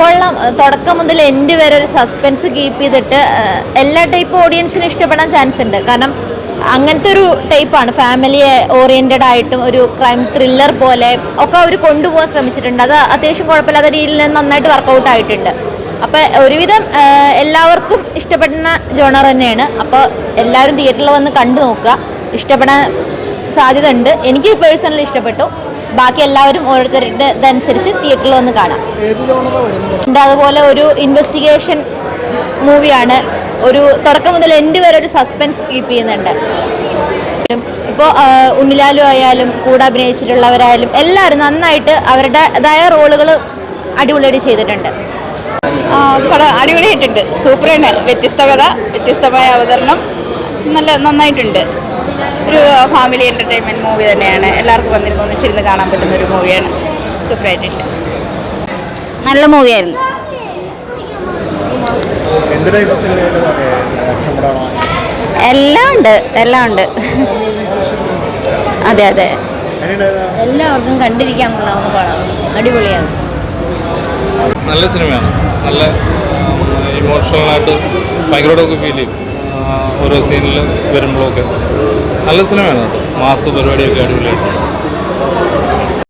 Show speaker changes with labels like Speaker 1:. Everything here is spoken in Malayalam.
Speaker 1: കൊള്ളാം തുടക്കം മുതൽ എൻഡ് വരെ ഒരു സസ്പെൻസ് കീപ്പ് ചെയ്തിട്ട് എല്ലാ ടൈപ്പ് ഓഡിയൻസിനും ഇഷ്ടപ്പെടാൻ ചാൻസ് ഉണ്ട്. കാരണം അങ്ങനത്തെ ഒരു ടൈപ്പാണ് ഫാമിലി ഓറിയന്റഡ് ആയിട്ടും ഒരു ക്രൈം ത്രില്ലർ പോലെ ഒക്കെ അവർ കൊണ്ടുപോകാൻ ശ്രമിച്ചിട്ടുണ്ട്. അത് അത്യാവശ്യം കുഴപ്പമില്ലാത്ത രീതിയിൽ നന്നായിട്ട് വർക്കൗട്ട് ആയിട്ടുണ്ട്. അപ്പോൾ ഒരുവിധം എല്ലാവർക്കും ഇഷ്ടപ്പെടുന്ന ജോണർ തന്നെയാണ്. അപ്പോൾ എല്ലാവരും തിയേറ്ററിൽ വന്ന് കണ്ടു നോക്കുക. ഇഷ്ടപ്പെടാൻ സാധ്യത ഉണ്ട് എനിക്ക് പേഴ്സണലി ഇഷ്ടപ്പെട്ടു. ബാക്കി എല്ലാവരും ഓരോരുത്തരുടെ ഇതനുസരിച്ച് തിയേറ്ററിൽ വന്ന് കാണാം. അതുപോലെ ഒരു ഇൻവെസ്റ്റിഗേഷൻ മൂവിയാണ് ഒരു തുടക്കം മുതൽ എൻഡ് വരെ ഒരു സസ്പെൻസ് കീപ്പ് ചെയ്യുന്നുണ്ട്. ഇപ്പോൾ ഉണ്ണിലാലു ആയാലും കൂടെ അഭിനയിച്ചിട്ടുള്ളവരായാലും എല്ലാവരും നന്നായിട്ട് അവരുടേതായ റോളുകൾ അടിപൊളിയായിട്ട് ചെയ്തിട്ടുണ്ട്.
Speaker 2: അടിപൊളിയായിട്ടുണ്ട്. സൂപ്പറാണ് വ്യത്യസ്ത കഥ വ്യത്യസ്തമായ അവതരണം. നല്ല നന്നായിട്ടുണ്ട്. ഒരു ഫാമിലി എന്റർടൈൻമെന്റ് മൂവി തന്നെയാണ്. എല്ലാവർക്കും വന്നിരുന്ന്. ഒന്നിച്ചിരുന്ന് കാണാൻ പറ്റുന്ന ഒരു മൂവിയാണ് സൂപ്പറായിട്ടുണ്ട്.
Speaker 1: നല്ല മൂവിയായിരുന്നു എല്ലാം ഉണ്ട്. എല്ലാം ഉണ്ട്. അതെ അതെ.
Speaker 3: എല്ലാവർക്കും കണ്ടിരിക്കാൻ കൊള്ളാവുന്ന പടം. അടിപൊളിയാണ്.
Speaker 4: നല്ല സിനിമയാണ്. നല്ല ഇമോഷണലായിട്ട് ഭയങ്കരമായിട്ടൊക്കെ ഫീൽ ചെയ്യും. ഓരോ സീനിൽ വരുമ്പോഴൊക്കെ. നല്ല സിനിമയാണ് മാസ് പരിപാടിയൊക്കെ അടിപൊളിയായിട്ടുണ്ട്